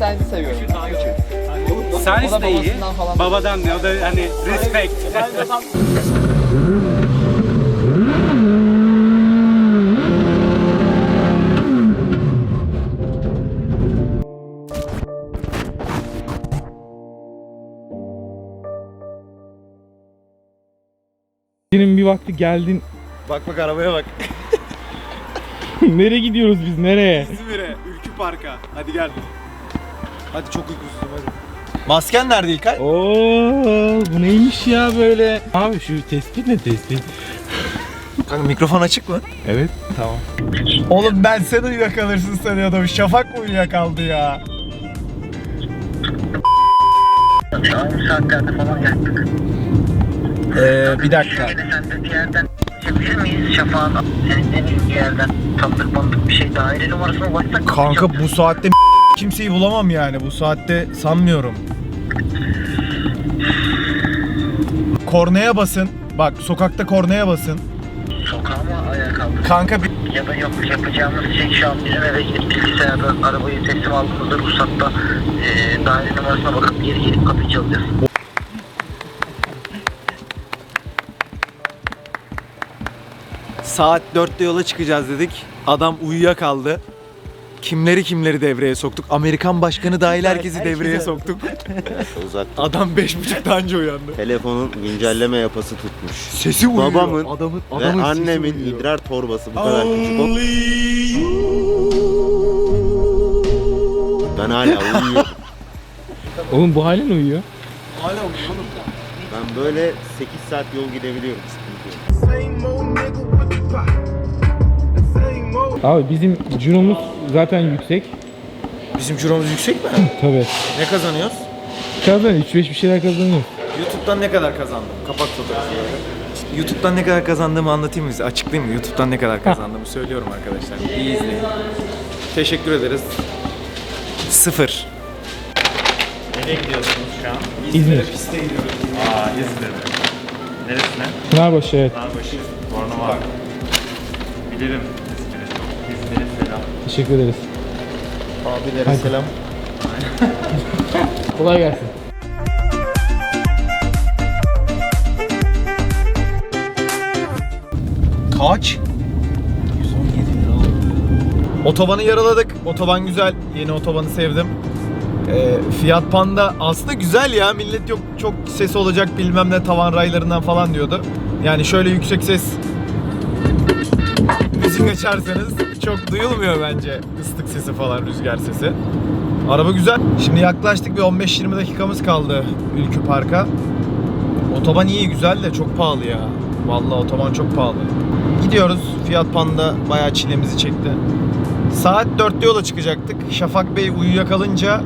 Sensi seviyorum. Da de iyi. Babadan ne? O da hani respect. Senin bir vakti geldin. Bak bak arabaya bak. nereye gidiyoruz biz nereye? İzmir'e, Ülkü Park'a. Hadi gel. Hadi çok uykusuzum hadi. Masken nerede İlkay? Oo, bu neymiş ya böyle? Abi şu tespit ne tespit? Kanka mikrofon açık mı? Evet. Tamam. Oğlum ben sen uyuyakalırsın sanıyordum. Şafak mı uyuyakaldı ya? Saatlerde falan yaktık. Ee, bir dakika. Sen de bir yerden çevirir miyiz Şafak'ın? Senin dediğin bir yerden tanıdık bandık bir şey daire numarasına baksak Kanka bu saatte kimseyi bulamam yani. Bu saatte sanmıyorum. Kornaya basın. Bak sokakta kornaya basın. Sokağa mı ayağa kaldık? Kanka bir Ya da yok yapacağımız şey şu an bizim eve gidip bilgisayarda arabayı teslim aldığımızda ruhsatta e, daire numarasına bakıp geri gelip kapıyı çalacağız. Saat 4'te yola çıkacağız dedik. Adam uyuyakaldı. Kimleri kimleri devreye soktuk. Amerikan başkanı dahil herkesi devreye soktuk. Uzak. Adam 5.30'da anca uyandı. Telefonun güncelleme yapası tutmuş. Sesi uyuyor. Babamın adamın, Ve adamın sesi annemin uyuyor. idrar torbası bu kadar küçük. Ben hala uyuyorum. Oğlum bu halen uyuyor. Ben böyle 8 saat yol gidebiliyorum. Sıkıntı yok. Abi bizim ciromuz zaten yüksek. Bizim ciromuz yüksek mi? Tabii. ne kazanıyoruz? Kazan 3-5 bir şeyler kazanıyor. YouTube'dan ne kadar kazandım? Kapak fotoğrafı. YouTube'dan ne kadar kazandığımı anlatayım mı size? Açıklayayım mı? YouTube'dan ne kadar kazandığımı söylüyorum arkadaşlar. İyi izleyin. Teşekkür ederiz. Sıfır. İzmir. Piste gidiyoruz. Aa İzmir'de. Neresine? Pınarbaşı evet. Narbaşı, Bornova. Bilirim İzmir'e selam. Teşekkür ederiz. Abilere selam. Kolay gelsin. Kaç? 117 lira oldu. Otobanı yaraladık. Otoban güzel. Yeni otobanı sevdim. Ee, Fiat Panda aslında güzel ya. Millet yok çok ses olacak bilmem ne tavan raylarından falan diyordu. Yani şöyle yüksek ses müzik açarsanız çok duyulmuyor bence ıslık sesi falan rüzgar sesi. Araba güzel. Şimdi yaklaştık bir 15-20 dakikamız kaldı Ülkü Park'a. Otoban iyi güzel de çok pahalı ya. Vallahi otoban çok pahalı. Gidiyoruz. Fiat Panda bayağı çilemizi çekti. Saat 4'te yola çıkacaktık. Şafak Bey uyuyakalınca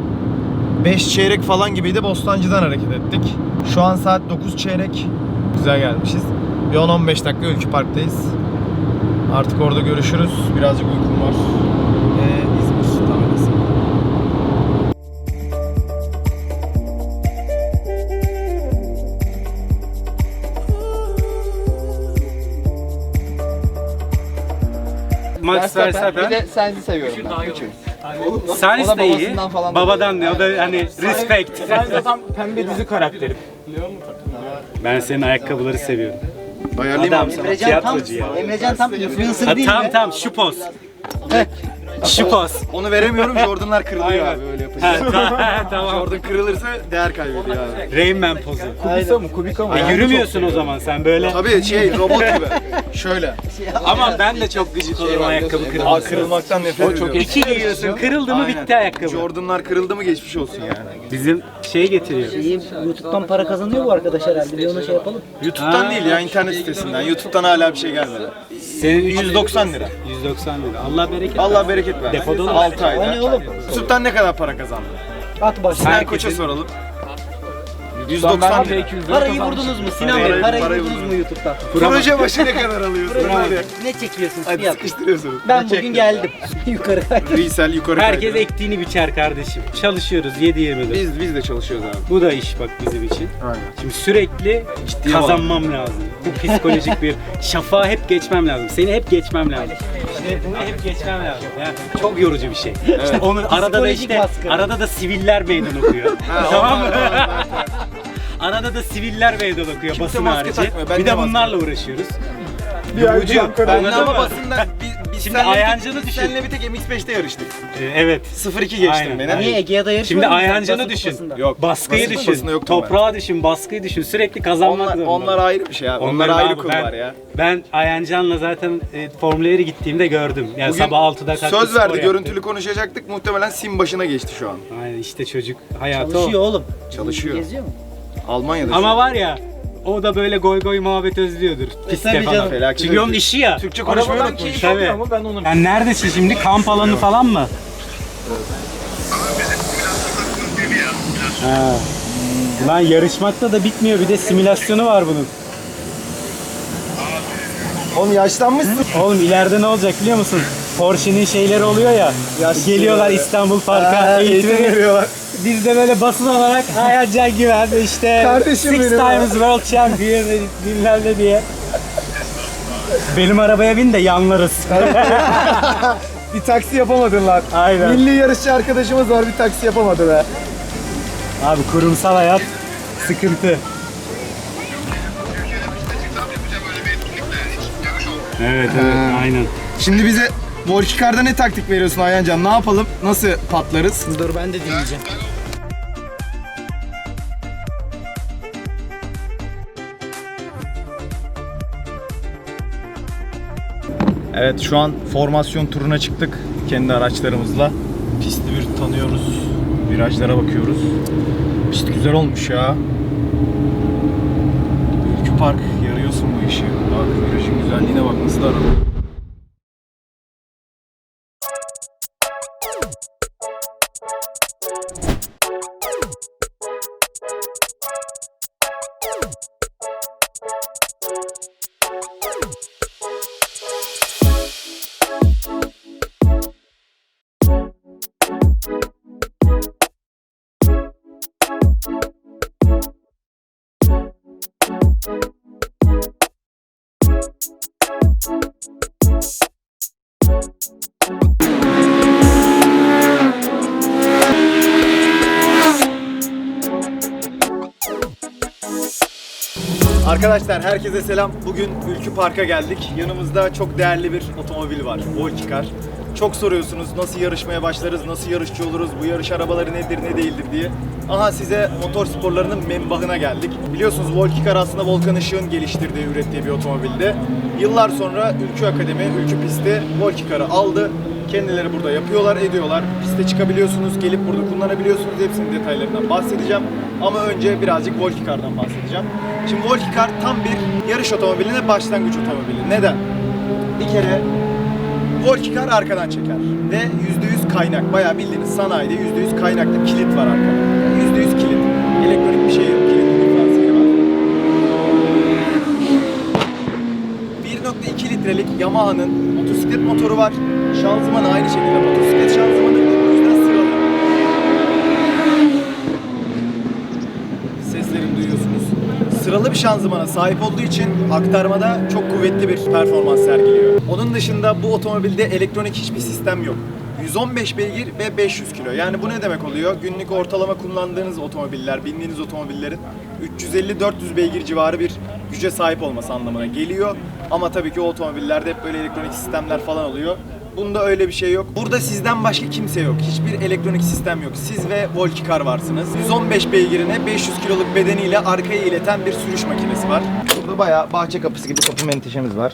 5 çeyrek falan gibiydi. Bostancı'dan hareket ettik. Şu an saat 9 çeyrek. Güzel gelmişiz. Bir 10-15 dakika Ülkü Park'tayız. Artık orada görüşürüz. Birazcık uykum var. Ee, İzmir tabelası. Max Bir Verstappen. de sensi seviyorum ben. Üçü. Sainz de iyi. babasından falan. Babadan ne? O da hani respect. tam pembe dizi karakteri. Ben senin ayakkabıları seviyorum. Ayarlayayım Adam abi. sana tiyatrocu ya. Emrecan tam influencer Ha, tamam tamam şu poz. Şu poz. Onu veremiyorum. Jordan'lar kırılıyor abi öyle yapınca. Ha, ta- tamam. Jordan kırılırsa değer kaybediyor abi. Rain Man pozu. Kubika mı? Kubika mı? E, yürümüyorsun o zaman sen böyle. Tabii şey robot gibi. Şöyle. Ama ben de çok gıcık olurum ayakkabı Aa, kırılması. kırılmaktan nefret ediyorum. İki giyiyorsun kırıldı mı bitti ayakkabı. Jordan'lar kırıldı mı geçmiş olsun yani. Bizim şey getiriyor. YouTube'dan para kazanıyor bu arkadaş herhalde. Bir ona şey yapalım. YouTube'dan Ha. değil ya internet sitesinden. YouTube'dan hala bir şey gelmedi. Senin 190 lira. 190 lira. Allah bereket. Allah bereket versin. Depoda olur. 6 ayda. O ne oğlum? YouTube'dan ne kadar para kazandın? At başına. Sinan Koç'a soralım. 190 lira. Parayı vurdunuz mu Sinan Bey? Parayı- Parayı vurdunuz mu YouTube'dan? Proje başı ne kadar alıyorsunuz? Hadi. Ne çekiyorsunuz? Hadi Fiyat. sıkıştırıyorsunuz. Ben bugün geldim. Yukarı Resell yukarı Herkes kaydı. ektiğini biçer kardeşim. Çalışıyoruz 7-24. Biz, biz de çalışıyoruz abi. Bu da iş bak bizim için. Aynen. Şimdi sürekli Ciddiye kazanmam lazım. Bu psikolojik bir şafağı hep geçmem lazım. Seni hep geçmem lazım. İşte bunu hep geçmem lazım. Yani çok yorucu bir şey. İşte onun arada da Psikolojik işte baskı. arada da siviller meydan okuyor. tamam mı? Arada da siviller meydan okuyor basın maske harici. takmıyor, ben Bir de de maske bunlarla uğraşıyoruz. Bir ay Yorucu. Ben de ama basında biz, biz Şimdi seninle bir- Ayancı'nı düşün. Seninle bir tek MX5'te yarıştık. Ee, evet. 0-2 geçtim Aynen, beni. aynen. Niye Ege'ye yarışmadın Şimdi mı sen Ayhancan'ı basın düşün. kupasında? Yok. Baskıyı basın düşün. kupasında yoktum ben. Toprağı düşün, baskıyı düşün. Sürekli kazanmak Onlar, zorunda. onlar ayrı bir şey abi. Onlar, Onların ayrı abi ben, ya. Ben Ayancan'la zaten e, formüleri gittiğimde gördüm. Yani Bugün sabah 6'da kalktı. Söz spor verdi, yaptı. görüntülü konuşacaktık. Muhtemelen sim başına geçti şu an. Aynen işte çocuk hayatı Çalışıyor o. oğlum. Çalışıyor. Geziyor mu? Almanya'da Ama var ya o da böyle goy goy muhabbet özlüyordur. Piste tabii falan. Felaket Çünkü onun özlüyor. işi ya. Türkçe konuşmayı Arabadan unutmuş. keyif alıyor ama ben onu... Yani neredesin şimdi? Kamp alanı falan mı? Ha. Lan yarışmakta da bitmiyor. Bir de simülasyonu var bunun. Oğlum yaşlanmışsın. Oğlum ileride ne olacak biliyor musun? Porsche'nin şeyleri oluyor ya. Geliyorlar İstanbul Park'a eğitime veriyorlar. Biz de böyle basın olarak Hayat Can Güven işte Kardeşim Six benim. Times World Champion bilmem ne diye. Benim arabaya bin de yanlarız. Bir taksi yapamadın lan. Aynen. Milli yarışçı arkadaşımız var bir taksi yapamadı be. Abi kurumsal hayat sıkıntı. Evet evet aynen. Şimdi bize Volkikar'da ne taktik veriyorsun Ayhancan? Ne yapalım? Nasıl patlarız? Dur ben de dinleyeceğim. Evet şu an formasyon turuna çıktık kendi araçlarımızla. Pisti bir tanıyoruz. Virajlara bakıyoruz. Pist güzel olmuş ya. Ülkü Park yarıyorsun bu işi. Bak virajın güzelliğine bak nasıl da araba. Arkadaşlar herkese selam. Bugün Ülkü Park'a geldik. Yanımızda çok değerli bir otomobil var. Volkikar. Çok soruyorsunuz nasıl yarışmaya başlarız, nasıl yarışçı oluruz, bu yarış arabaları nedir ne değildir diye. Aha size motor sporlarının menbahına geldik. Biliyorsunuz Volkikar aslında Volkan Işık'ın geliştirdiği, ürettiği bir otomobildi. Yıllar sonra Ülkü Akademi, Ülkü Pisti Volkikar'ı aldı. Kendileri burada yapıyorlar, ediyorlar. Piste çıkabiliyorsunuz, gelip burada kullanabiliyorsunuz. Hepsinin detaylarından bahsedeceğim. Ama önce birazcık Volkikar'dan bahsedeceğim. Şimdi Volkikar tam bir yarış otomobiline başlangıç otomobili. Neden? Bir kere Volkikar arkadan çeker ve %100 kaynak. Bayağı bildiğiniz sanayide %100 kaynaklı kilit var arkada. %100 kilit. Elektronik bir şey yok. Kilit diferansiyeli var. 1.2 litrelik Yamaha'nın motosiklet motoru var. Şanzımanı aynı şekilde motosiklet şanzımanı. O duyuyorsunuz. Sıralı bir şanzımana sahip olduğu için aktarmada çok kuvvetli bir performans sergiliyor. Onun dışında bu otomobilde elektronik hiçbir sistem yok. 115 beygir ve 500 kilo. Yani bu ne demek oluyor? Günlük ortalama kullandığınız otomobiller, bindiğiniz otomobillerin 350-400 beygir civarı bir güce sahip olması anlamına geliyor. Ama tabii ki otomobillerde hep böyle elektronik sistemler falan oluyor. Bunda öyle bir şey yok. Burada sizden başka kimse yok. Hiçbir elektronik sistem yok. Siz ve Volkikar varsınız. 115 beygirine 500 kiloluk bedeniyle arkaya ileten bir sürüş makinesi var. Burada bayağı bahçe kapısı gibi kapı menteşemiz var.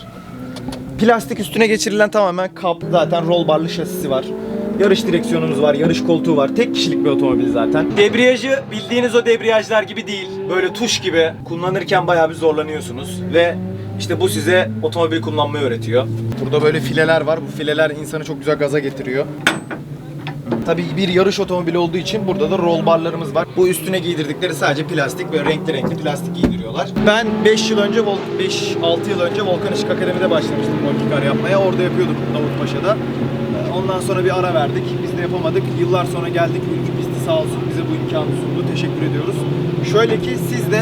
Plastik üstüne geçirilen tamamen kap. Zaten roll barlı şasisi var. Yarış direksiyonumuz var, yarış koltuğu var. Tek kişilik bir otomobil zaten. Debriyajı bildiğiniz o debriyajlar gibi değil. Böyle tuş gibi. Kullanırken bayağı bir zorlanıyorsunuz. Ve işte bu size otomobil kullanmayı öğretiyor. Burada böyle fileler var. Bu fileler insanı çok güzel gaza getiriyor. Tabii bir yarış otomobili olduğu için burada da roll barlarımız var. Bu üstüne giydirdikleri sadece plastik ve renkli renkli plastik giydiriyorlar. Ben 5 yıl önce, 5-6 yıl önce Volkan Işık Akademi'de başlamıştım Volkikar yapmaya. Orada yapıyorduk Davutpaşa'da. Ondan sonra bir ara verdik. Biz de yapamadık. Yıllar sonra geldik. Ülkü Pisti sağ olsun bize bu imkanı sundu. Teşekkür ediyoruz. Şöyle ki siz de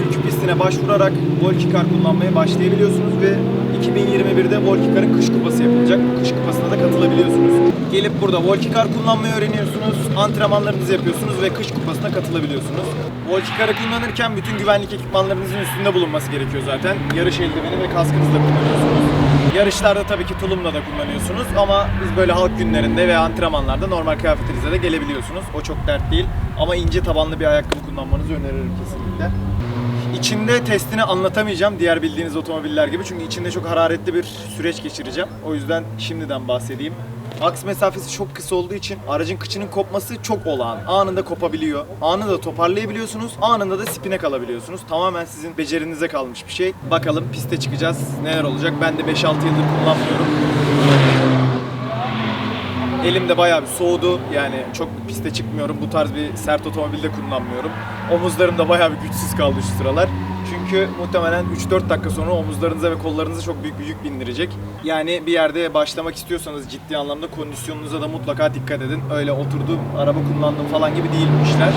Ülkü Pisti'ne başvurarak Volkikar kullanmaya başlayabiliyorsunuz ve 2021'de Volkikar'ın kış kupası yapılacak. Kış kupasına da katılabiliyorsunuz. Gelip burada Volkikar kullanmayı öğreniyorsunuz, antrenmanlarınızı yapıyorsunuz ve kış kupasına katılabiliyorsunuz. Volkikar'ı kullanırken bütün güvenlik ekipmanlarınızın üstünde bulunması gerekiyor zaten. Yarış eldiveni ve kaskınızla kullanıyorsunuz. Yarışlarda tabii ki tulumla da kullanıyorsunuz ama biz böyle halk günlerinde ve antrenmanlarda normal kıyafetinizle de gelebiliyorsunuz. O çok dert değil ama ince tabanlı bir ayakkabı kullanmanızı öneririm kesinlikle. İçinde testini anlatamayacağım diğer bildiğiniz otomobiller gibi çünkü içinde çok hararetli bir süreç geçireceğim. O yüzden şimdiden bahsedeyim. Aks mesafesi çok kısa olduğu için aracın kıçının kopması çok olağan. Anında kopabiliyor. Anında toparlayabiliyorsunuz. Anında da spine kalabiliyorsunuz. Tamamen sizin becerinize kalmış bir şey. Bakalım piste çıkacağız. Neler olacak? Ben de 5-6 yıldır kullanmıyorum. Elim de bayağı bir soğudu. Yani çok piste çıkmıyorum. Bu tarz bir sert otomobilde kullanmıyorum. Omuzlarım da bayağı bir güçsüz kaldı şu sıralar. Çünkü muhtemelen 3-4 dakika sonra omuzlarınıza ve kollarınıza çok büyük bir yük bindirecek. Yani bir yerde başlamak istiyorsanız ciddi anlamda kondisyonunuza da mutlaka dikkat edin. Öyle oturdum, araba kullandım falan gibi değil bu işler.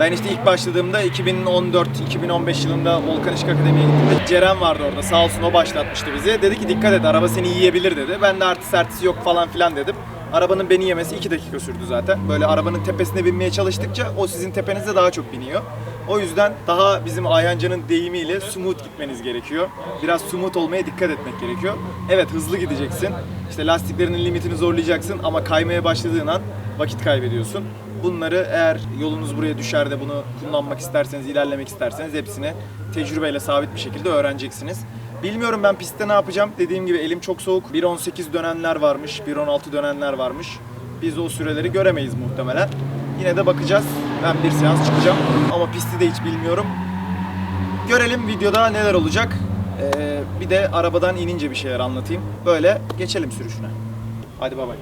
Ben işte ilk başladığımda 2014-2015 yılında Volkan Işık Akademi'ye gittiğimde Ceren vardı orada sağ olsun o başlatmıştı bizi. Dedi ki dikkat et araba seni yiyebilir dedi. Ben de artı sertisi yok falan filan dedim. Arabanın beni yemesi 2 dakika sürdü zaten. Böyle arabanın tepesine binmeye çalıştıkça o sizin tepenize daha çok biniyor. O yüzden daha bizim Ayhancı'nın deyimiyle smooth gitmeniz gerekiyor. Biraz smooth olmaya dikkat etmek gerekiyor. Evet hızlı gideceksin. İşte lastiklerinin limitini zorlayacaksın ama kaymaya başladığın an vakit kaybediyorsun. Bunları eğer yolunuz buraya düşer de bunu kullanmak isterseniz, ilerlemek isterseniz hepsini tecrübeyle sabit bir şekilde öğreneceksiniz. Bilmiyorum ben pistte ne yapacağım. Dediğim gibi elim çok soğuk. 1.18 dönenler varmış, 1.16 dönenler varmış. Biz o süreleri göremeyiz muhtemelen. Yine de bakacağız. Ben bir seans çıkacağım ama pisti de hiç bilmiyorum. Görelim videoda neler olacak. Ee, bir de arabadan inince bir şeyler anlatayım. Böyle geçelim sürüşüne. Hadi bay bay.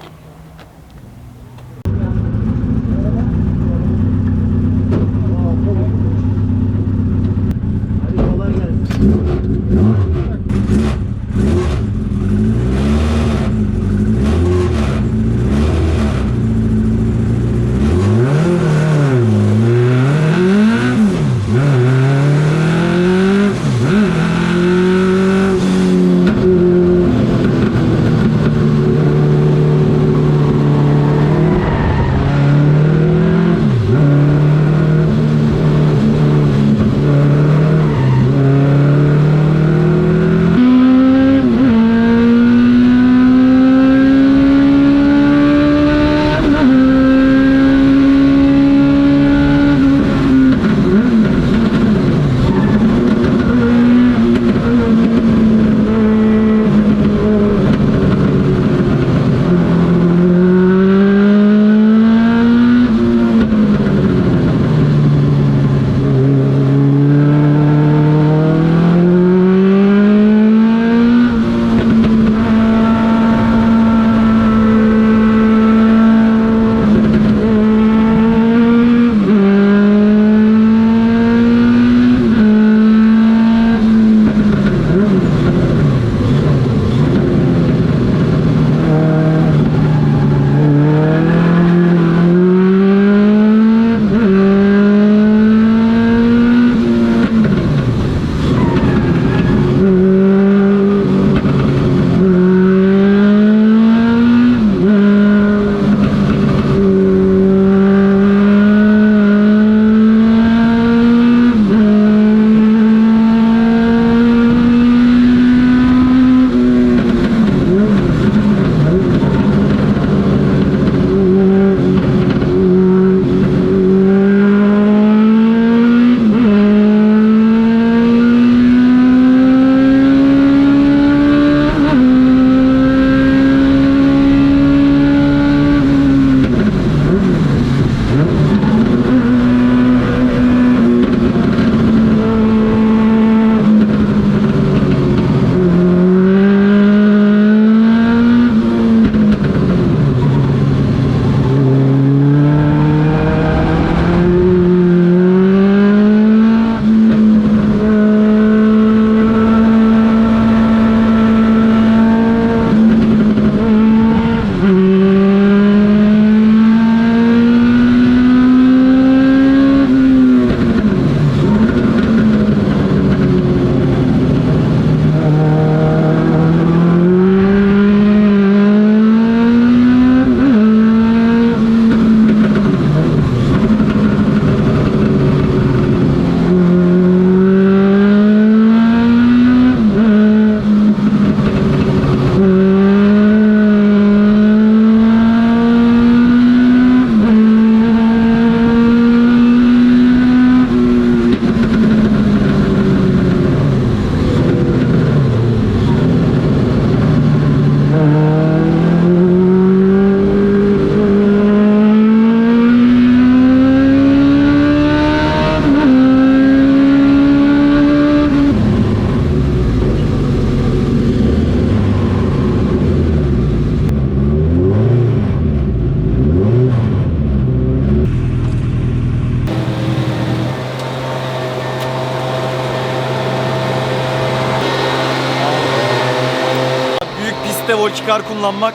Volkikar kullanmak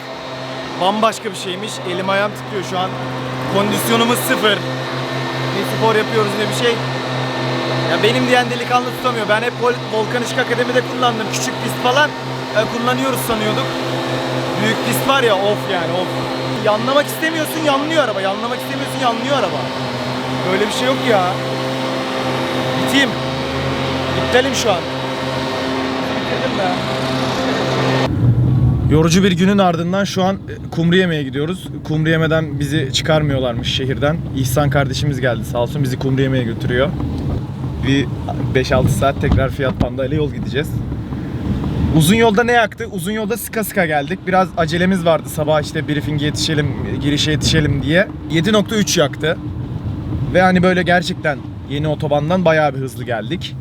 bambaşka bir şeymiş. Elim ayağım titriyor şu an. Kondisyonumuz sıfır. Ne spor yapıyoruz ne bir şey. Ya benim diyen delikanlı tutamıyor. Ben hep Vol- Volkan Işık Akademi'de kullandım. Küçük pist falan e, kullanıyoruz sanıyorduk. Büyük pist var ya of yani of. Yanlamak istemiyorsun yanlıyor araba. Yanlamak istemiyorsun yanlıyor araba. Böyle bir şey yok ya. Biteyim. İptalim şu an. Bitirdim be. Yorucu bir günün ardından şu an e, Kumriyeme'ye gidiyoruz. Kumriyeme'den bizi çıkarmıyorlarmış şehirden. İhsan kardeşimiz geldi sağ olsun bizi Kumriyeme'ye götürüyor. Bir 5-6 saat tekrar Fiat Panda ile yol gideceğiz. Uzun yolda ne yaktı? Uzun yolda sıka sıka geldik. Biraz acelemiz vardı sabah işte briefing'e yetişelim, girişe yetişelim diye. 7.3 yaktı. Ve hani böyle gerçekten yeni otobandan bayağı bir hızlı geldik.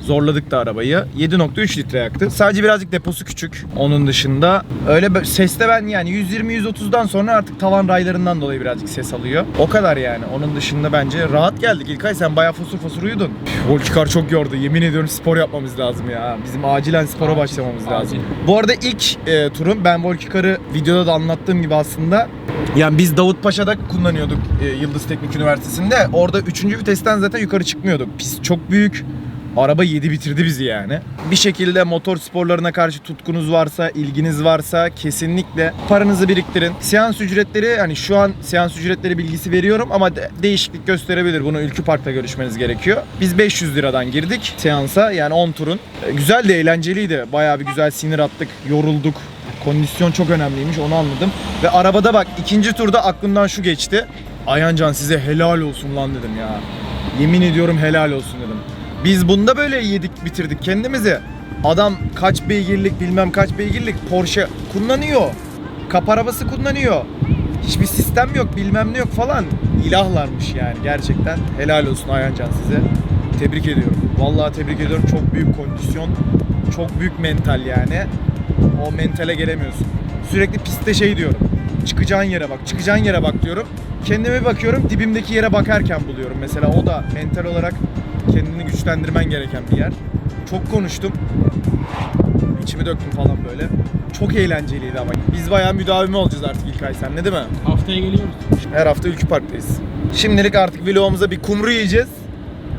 Zorladık da arabayı. 7.3 litre yaktı. Sadece birazcık deposu küçük. Onun dışında öyle seste ben yani 120-130'dan sonra artık tavan raylarından dolayı birazcık ses alıyor. O kadar yani. Onun dışında bence rahat geldik. İlkay sen bayağı fosur fosur uyudun. Volkikar çok yordu. Yemin ediyorum spor yapmamız lazım ya. Bizim acilen spora başlamamız lazım. Bu arada ilk e, turum ben Volkikar'ı videoda da anlattığım gibi aslında yani biz Davutpaşa'da kullanıyorduk e, Yıldız Teknik Üniversitesi'nde. Orada 3. vitesten zaten yukarı çıkmıyorduk. Pist çok büyük. Araba yedi bitirdi bizi yani. Bir şekilde motor sporlarına karşı tutkunuz varsa, ilginiz varsa kesinlikle paranızı biriktirin. Seans ücretleri hani şu an seans ücretleri bilgisi veriyorum ama de- değişiklik gösterebilir. Bunu Ülkü Park'ta görüşmeniz gerekiyor. Biz 500 liradan girdik seansa yani 10 turun. E, Güzel de eğlenceliydi. Bayağı bir güzel sinir attık, yorulduk. Kondisyon çok önemliymiş onu anladım. Ve arabada bak ikinci turda aklımdan şu geçti. Ayhancan size helal olsun lan dedim ya. Yemin ediyorum helal olsun dedim. Biz bunda böyle yedik bitirdik kendimizi. Adam kaç beygirlik bilmem kaç beygirlik Porsche kullanıyor. Kap arabası kullanıyor. Hiçbir sistem yok bilmem ne yok falan. İlahlarmış yani gerçekten. Helal olsun Ayhancan size. Tebrik ediyorum. Vallahi tebrik ediyorum. Çok büyük kondisyon. Çok büyük mental yani. O mentale gelemiyorsun. Sürekli pistte şey diyorum. Çıkacağın yere bak, çıkacağın yere bak diyorum. Kendime bakıyorum, dibimdeki yere bakarken buluyorum. Mesela o da mental olarak kendini güçlendirmen gereken bir yer. Çok konuştum. İçimi döktüm falan böyle. Çok eğlenceliydi ama. Biz bayağı müdavimi olacağız artık İlkay senle değil mi? Haftaya geliyoruz. Her hafta Ülkü Park'tayız. Şimdilik artık vlogumuza bir kumru yiyeceğiz.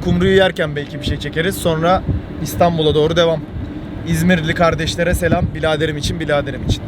Kumruyu yerken belki bir şey çekeriz. Sonra İstanbul'a doğru devam. İzmirli kardeşlere selam. Biladerim için, biladerim için.